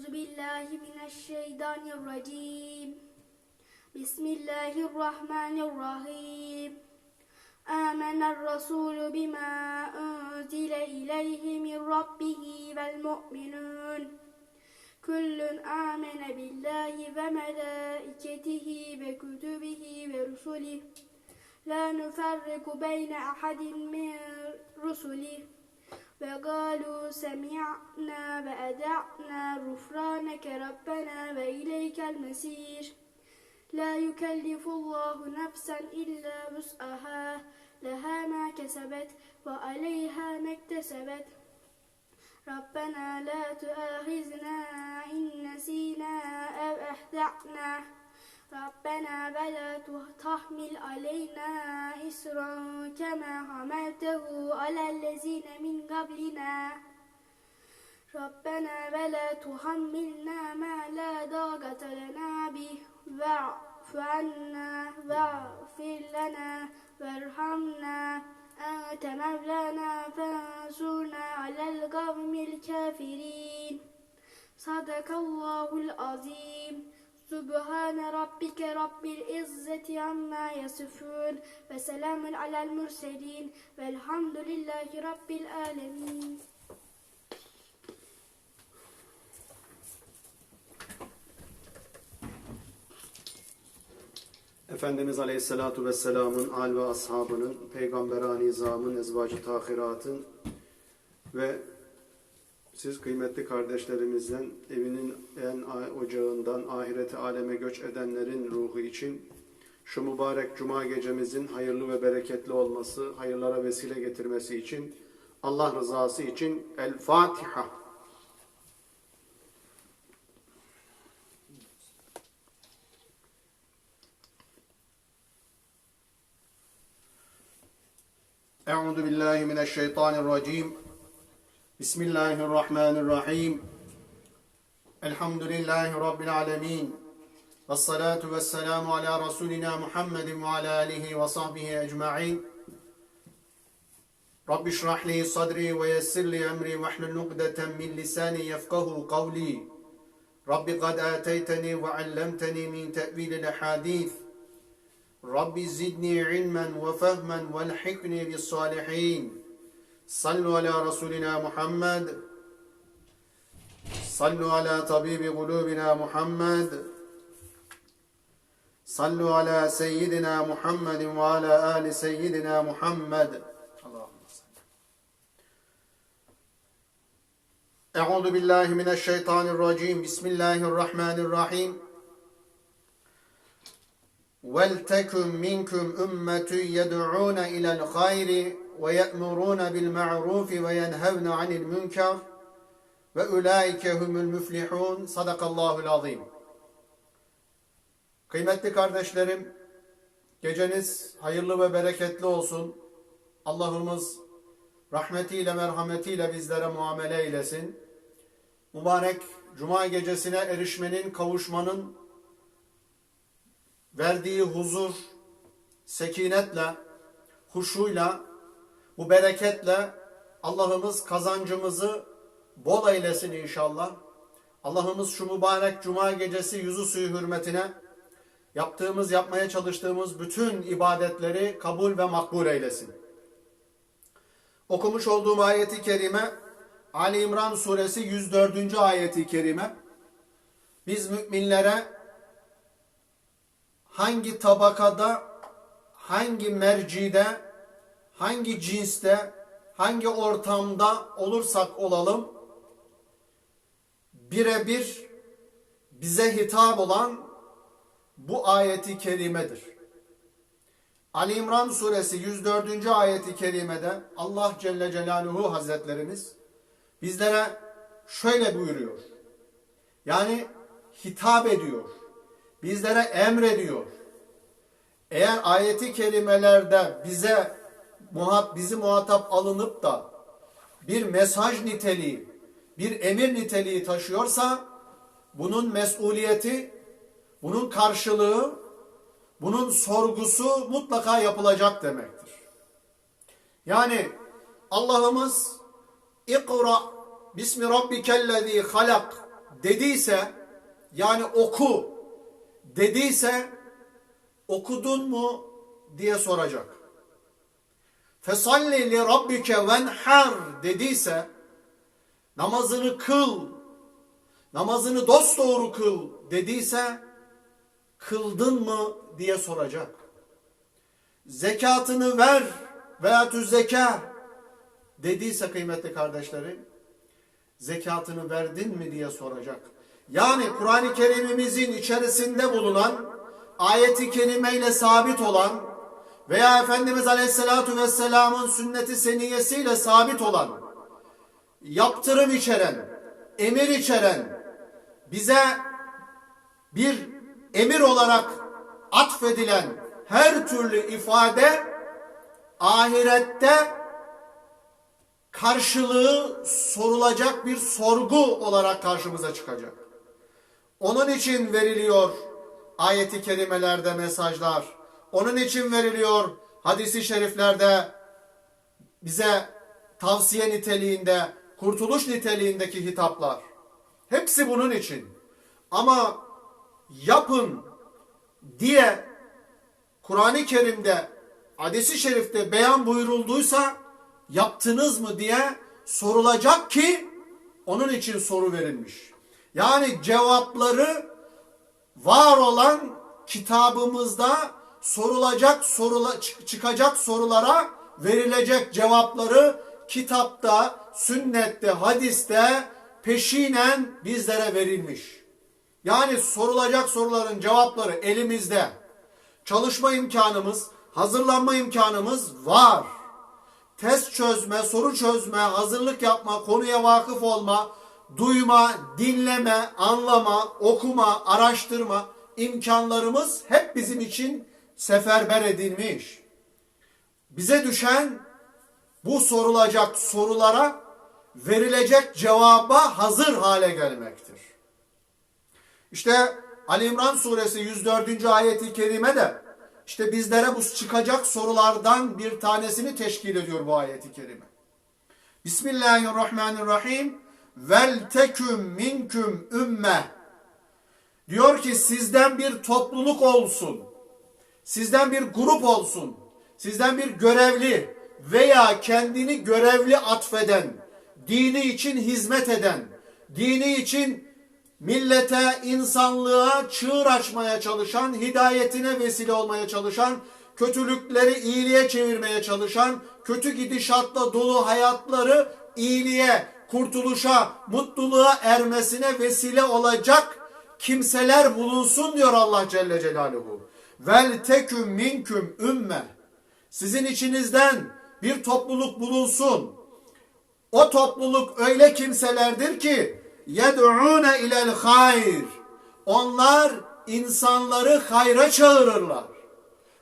Euzu billahi mineşşeytanirracim. Bismillahirrahmanirrahim. Amener Resulü bima unzile ileyhi min rabbihi vel mu'minun. Kullun amene billahi ve melaiketihi ve kutubihi ve rusulihi. La nufarriku beyne ahadin min rusulihi. وقالوا سمعنا وأدعنا غفرانك ربنا وإليك المسير لا يكلف الله نفسا إلا وسعها لها ما كسبت وعليها ما اكتسبت. ربنا لا تؤاخذنا إن نسينا أو أخطأنا. ربنا ولا تحمل علينا إسرا كما حملته على الذين من قبلنا. ربنا ولا تحملنا ما لا طاقة لنا به. واعف عنا واغفر لنا وارحمنا. أنت مولانا فانصرنا على القوم الكافرين. صدق الله العظيم. Subhane rabbike rabbil izzeti amma yasifun ve selamun alel murselin velhamdülillahi rabbil alemin. Efendimiz Aleyhisselatu Vesselam'ın al ve ashabının, peygamberani nizamın, ezvacı tahiratın ve siz kıymetli kardeşlerimizden evinin en ocağından ahireti aleme göç edenlerin ruhu için şu mübarek cuma gecemizin hayırlı ve bereketli olması, hayırlara vesile getirmesi için Allah rızası için El Fatiha. Euzu billahi mineşşeytanirracim. بسم الله الرحمن الرحيم الحمد لله رب العالمين والصلاة والسلام على رسولنا محمد وعلى آله وصحبه أجمعين رب اشرح لي صدري ويسر لي أمري واحلل نقدة من لساني يفقه قولي رب قد آتيتني وعلمتني من تأويل الأحاديث رب زدني علما وفهما والحقني بالصالحين ve fehmen ve lhikni bis salihin. Sallu ala Resulina Muhammed. Sallu ala tabibi kulubina Muhammed. Sallu ala seyyidina Muhammedin ve ala ali seyyidina Muhammed. Allahümme salli. Euzu billahi mineşşeytanirracim. Bismillahirrahmanirrahim. وَلْتَكُمْ مِنْكُمْ أُمَّةٌ يَدْعُونَ إِلَى الْخَيْرِ وَيَأْمُرُونَ بِالْمَعْرُوفِ وَيَنْهَوْنَ عَنِ الْمُنْكَرِ وَاُولَٰئِكَ هُمُ الْمُفْلِحُونَ Sadakallahul azim. Kıymetli kardeşlerim, geceniz hayırlı ve bereketli olsun. Allah'ımız rahmetiyle, merhametiyle bizlere muamele eylesin. Mübarek Cuma gecesine erişmenin, kavuşmanın verdiği huzur, sekinetle, huşuyla, bu bereketle Allah'ımız kazancımızı bol eylesin inşallah. Allah'ımız şu mübarek cuma gecesi yüzü suyu hürmetine yaptığımız, yapmaya çalıştığımız bütün ibadetleri kabul ve makbul eylesin. Okumuş olduğum ayeti kerime Ali İmran suresi 104. ayeti kerime biz müminlere hangi tabakada, hangi mercide, hangi cinste, hangi ortamda olursak olalım, birebir bize hitap olan bu ayeti kerimedir. Ali İmran suresi 104. ayeti kerimede Allah Celle Celaluhu Hazretlerimiz bizlere şöyle buyuruyor. Yani hitap ediyor bizlere emrediyor. Eğer ayeti kelimelerde bize bizi muhatap alınıp da bir mesaj niteliği, bir emir niteliği taşıyorsa bunun mesuliyeti, bunun karşılığı, bunun sorgusu mutlaka yapılacak demektir. Yani Allah'ımız İkra bismi rabbikellezî halak dediyse yani oku dediyse okudun mu diye soracak. Fesalli li rabbike venhar dediyse namazını kıl, namazını dosdoğru kıl dediyse kıldın mı diye soracak. Zekatını ver veya zeka dediyse kıymetli kardeşlerim zekatını verdin mi diye soracak. Yani Kur'an-ı Kerim'imizin içerisinde bulunan ayeti kerimeyle sabit olan veya Efendimiz Aleyhisselatü Vesselam'ın sünneti seniyesiyle sabit olan yaptırım içeren, emir içeren bize bir emir olarak atfedilen her türlü ifade ahirette karşılığı sorulacak bir sorgu olarak karşımıza çıkacak. Onun için veriliyor ayeti kerimelerde mesajlar. Onun için veriliyor hadisi şeriflerde bize tavsiye niteliğinde, kurtuluş niteliğindeki hitaplar. Hepsi bunun için. Ama yapın diye Kur'an-ı Kerim'de, hadisi şerifte beyan buyurulduysa yaptınız mı diye sorulacak ki onun için soru verilmiş. Yani cevapları var olan kitabımızda sorulacak sorula, çıkacak sorulara verilecek cevapları kitapta, sünnette, hadiste peşinen bizlere verilmiş. Yani sorulacak soruların cevapları elimizde. Çalışma imkanımız, hazırlanma imkanımız var. Test çözme, soru çözme, hazırlık yapma, konuya vakıf olma, duyma, dinleme, anlama, okuma, araştırma imkanlarımız hep bizim için seferber edilmiş. Bize düşen bu sorulacak sorulara verilecek cevaba hazır hale gelmektir. İşte Ali İmran suresi 104. ayeti kerime de işte bizlere bu çıkacak sorulardan bir tanesini teşkil ediyor bu ayeti kerime. Bismillahirrahmanirrahim. Vel teküm minküm ümme. Diyor ki sizden bir topluluk olsun. Sizden bir grup olsun. Sizden bir görevli veya kendini görevli atfeden, dini için hizmet eden, dini için millete, insanlığa çığır açmaya çalışan, hidayetine vesile olmaya çalışan, kötülükleri iyiliğe çevirmeye çalışan, kötü gidişatla dolu hayatları iyiliğe, kurtuluşa, mutluluğa ermesine vesile olacak kimseler bulunsun diyor Allah Celle Celaluhu. Vel teküm minküm ümme. Sizin içinizden bir topluluk bulunsun. O topluluk öyle kimselerdir ki yed'ûne ilel hayr. Onlar insanları hayra çağırırlar.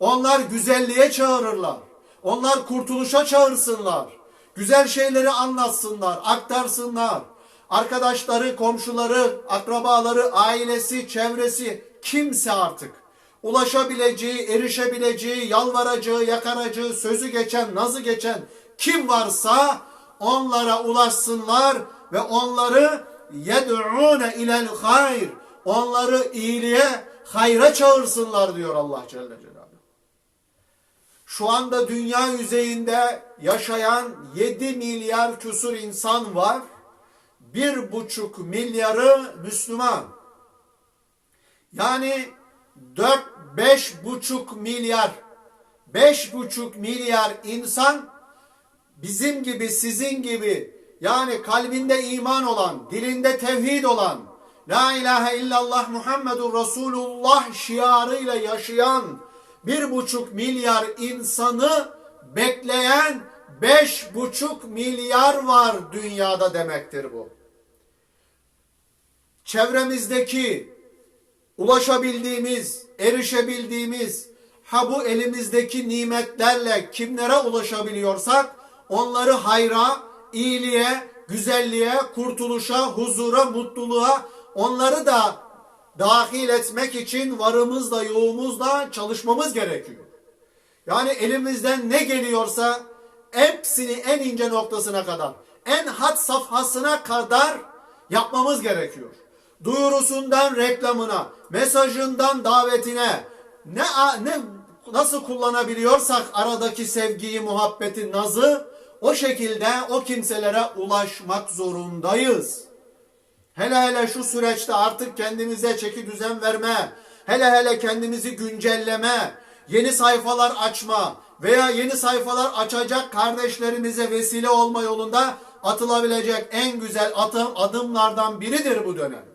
Onlar güzelliğe çağırırlar. Onlar kurtuluşa çağırsınlar. Güzel şeyleri anlatsınlar, aktarsınlar. Arkadaşları, komşuları, akrabaları, ailesi, çevresi kimse artık ulaşabileceği, erişebileceği, yalvaracağı, yakaracağı, sözü geçen, nazı geçen kim varsa onlara ulaşsınlar ve onları yed'ûne ilel hayr onları iyiliğe, hayra çağırsınlar diyor Allah Celle. Şu anda dünya yüzeyinde yaşayan 7 milyar küsur insan var. Bir buçuk milyarı Müslüman. Yani 4 beş buçuk milyar beş buçuk milyar insan bizim gibi sizin gibi yani kalbinde iman olan, dilinde tevhid olan, La ilahe illallah Muhammedur Resulullah şiarıyla yaşayan bir buçuk milyar insanı bekleyen beş buçuk milyar var dünyada demektir bu. Çevremizdeki ulaşabildiğimiz, erişebildiğimiz, ha bu elimizdeki nimetlerle kimlere ulaşabiliyorsak onları hayra, iyiliğe, güzelliğe, kurtuluşa, huzura, mutluluğa onları da dahil etmek için varımızla yoğumuzla çalışmamız gerekiyor. Yani elimizden ne geliyorsa hepsini en ince noktasına kadar, en hat safhasına kadar yapmamız gerekiyor. Duyurusundan reklamına, mesajından davetine ne ne nasıl kullanabiliyorsak aradaki sevgiyi, muhabbeti, nazı o şekilde o kimselere ulaşmak zorundayız. Hele hele şu süreçte artık kendimize çeki düzen verme, hele hele kendimizi güncelleme, yeni sayfalar açma veya yeni sayfalar açacak kardeşlerimize vesile olma yolunda atılabilecek en güzel adım, adımlardan biridir bu dönem.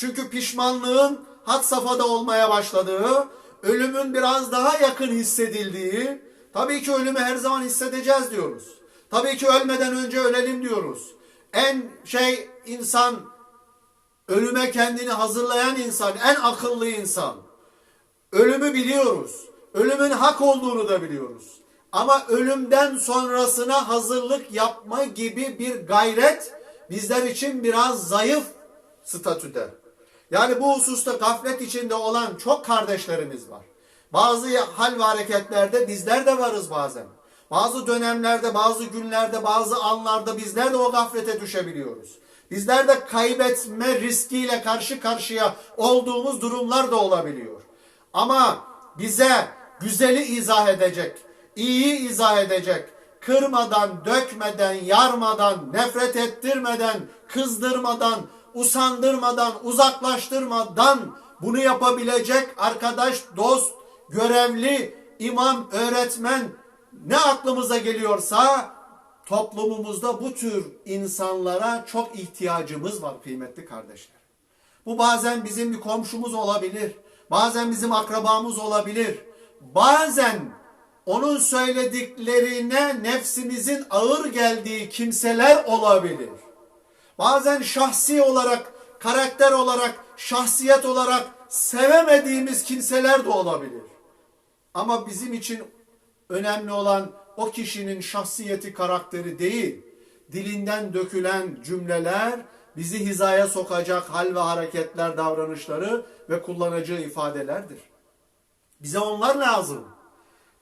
Çünkü pişmanlığın had safhada olmaya başladığı, ölümün biraz daha yakın hissedildiği, tabii ki ölümü her zaman hissedeceğiz diyoruz. Tabii ki ölmeden önce ölelim diyoruz. En şey insan, ölüme kendini hazırlayan insan, en akıllı insan. Ölümü biliyoruz. Ölümün hak olduğunu da biliyoruz. Ama ölümden sonrasına hazırlık yapma gibi bir gayret bizler için biraz zayıf statüde. Yani bu hususta gaflet içinde olan çok kardeşlerimiz var. Bazı hal ve hareketlerde bizler de varız bazen. Bazı dönemlerde, bazı günlerde, bazı anlarda bizler de o gaflete düşebiliyoruz. Bizler de kaybetme riskiyle karşı karşıya olduğumuz durumlar da olabiliyor. Ama bize güzeli izah edecek, iyi izah edecek, kırmadan, dökmeden, yarmadan, nefret ettirmeden, kızdırmadan, usandırmadan, uzaklaştırmadan bunu yapabilecek arkadaş, dost, görevli, imam, öğretmen ne aklımıza geliyorsa toplumumuzda bu tür insanlara çok ihtiyacımız var kıymetli kardeşler. Bu bazen bizim bir komşumuz olabilir. Bazen bizim akrabamız olabilir. Bazen onun söylediklerine nefsimizin ağır geldiği kimseler olabilir. Bazen şahsi olarak, karakter olarak, şahsiyet olarak sevemediğimiz kimseler de olabilir. Ama bizim için önemli olan o kişinin şahsiyeti, karakteri değil, dilinden dökülen cümleler, bizi hizaya sokacak hal ve hareketler, davranışları ve kullanacağı ifadelerdir. Bize onlar lazım.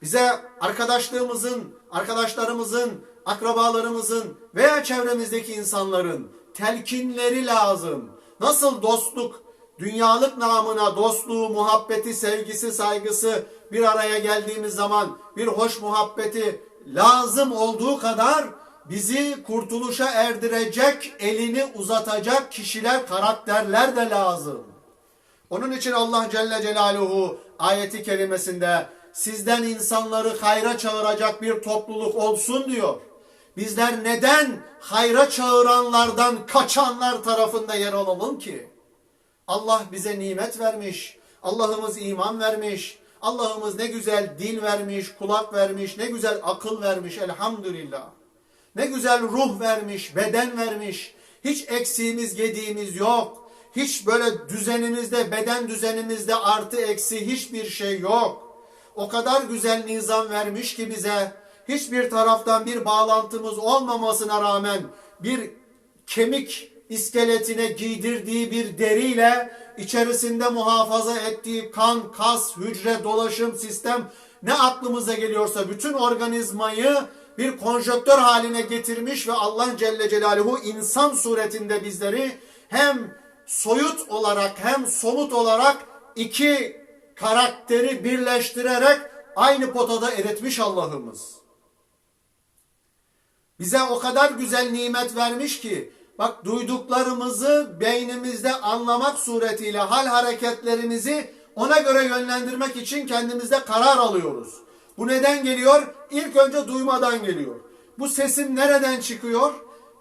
Bize arkadaşlığımızın, arkadaşlarımızın, akrabalarımızın veya çevremizdeki insanların telkinleri lazım. Nasıl dostluk, dünyalık namına dostluğu, muhabbeti, sevgisi, saygısı bir araya geldiğimiz zaman bir hoş muhabbeti lazım olduğu kadar bizi kurtuluşa erdirecek, elini uzatacak kişiler, karakterler de lazım. Onun için Allah Celle Celaluhu ayeti kerimesinde sizden insanları hayra çağıracak bir topluluk olsun diyor. Bizler neden hayra çağıranlardan kaçanlar tarafında yer alalım ki? Allah bize nimet vermiş. Allah'ımız iman vermiş. Allah'ımız ne güzel dil vermiş, kulak vermiş, ne güzel akıl vermiş elhamdülillah. Ne güzel ruh vermiş, beden vermiş. Hiç eksiğimiz, gediğimiz yok. Hiç böyle düzenimizde, beden düzenimizde artı eksi hiçbir şey yok. O kadar güzel nizam vermiş ki bize hiçbir taraftan bir bağlantımız olmamasına rağmen bir kemik iskeletine giydirdiği bir deriyle içerisinde muhafaza ettiği kan, kas, hücre, dolaşım, sistem ne aklımıza geliyorsa bütün organizmayı bir konjöktör haline getirmiş ve Allah Celle Celaluhu insan suretinde bizleri hem soyut olarak hem somut olarak iki karakteri birleştirerek aynı potada eritmiş Allah'ımız. Bize o kadar güzel nimet vermiş ki bak duyduklarımızı beynimizde anlamak suretiyle hal hareketlerimizi ona göre yönlendirmek için kendimizde karar alıyoruz. Bu neden geliyor? İlk önce duymadan geliyor. Bu sesim nereden çıkıyor?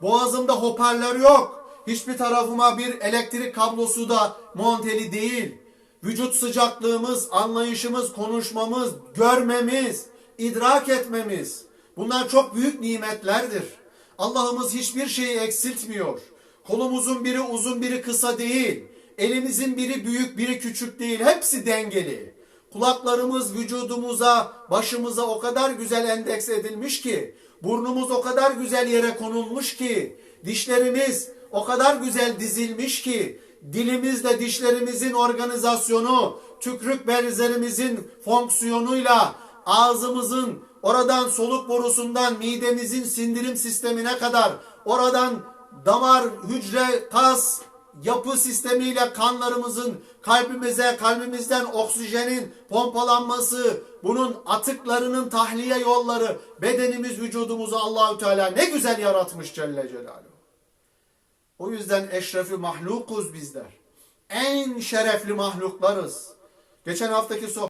Boğazımda hoparlör yok. Hiçbir tarafıma bir elektrik kablosu da monteli değil. Vücut sıcaklığımız, anlayışımız, konuşmamız, görmemiz, idrak etmemiz. Bunlar çok büyük nimetlerdir. Allah'ımız hiçbir şeyi eksiltmiyor. Kolumuzun biri uzun biri kısa değil. Elimizin biri büyük biri küçük değil. Hepsi dengeli. Kulaklarımız vücudumuza, başımıza o kadar güzel endeks edilmiş ki, burnumuz o kadar güzel yere konulmuş ki, dişlerimiz o kadar güzel dizilmiş ki, dilimizle dişlerimizin organizasyonu, tükrük benzerimizin fonksiyonuyla, ağzımızın oradan soluk borusundan midemizin sindirim sistemine kadar, oradan damar, hücre, kas, yapı sistemiyle kanlarımızın kalbimize, kalbimizden oksijenin pompalanması, bunun atıklarının tahliye yolları, bedenimiz, vücudumuzu Allahü Teala ne güzel yaratmış Celle Celaluhu. O yüzden eşrefi mahlukuz bizler. En şerefli mahluklarız. Geçen haftaki sohbet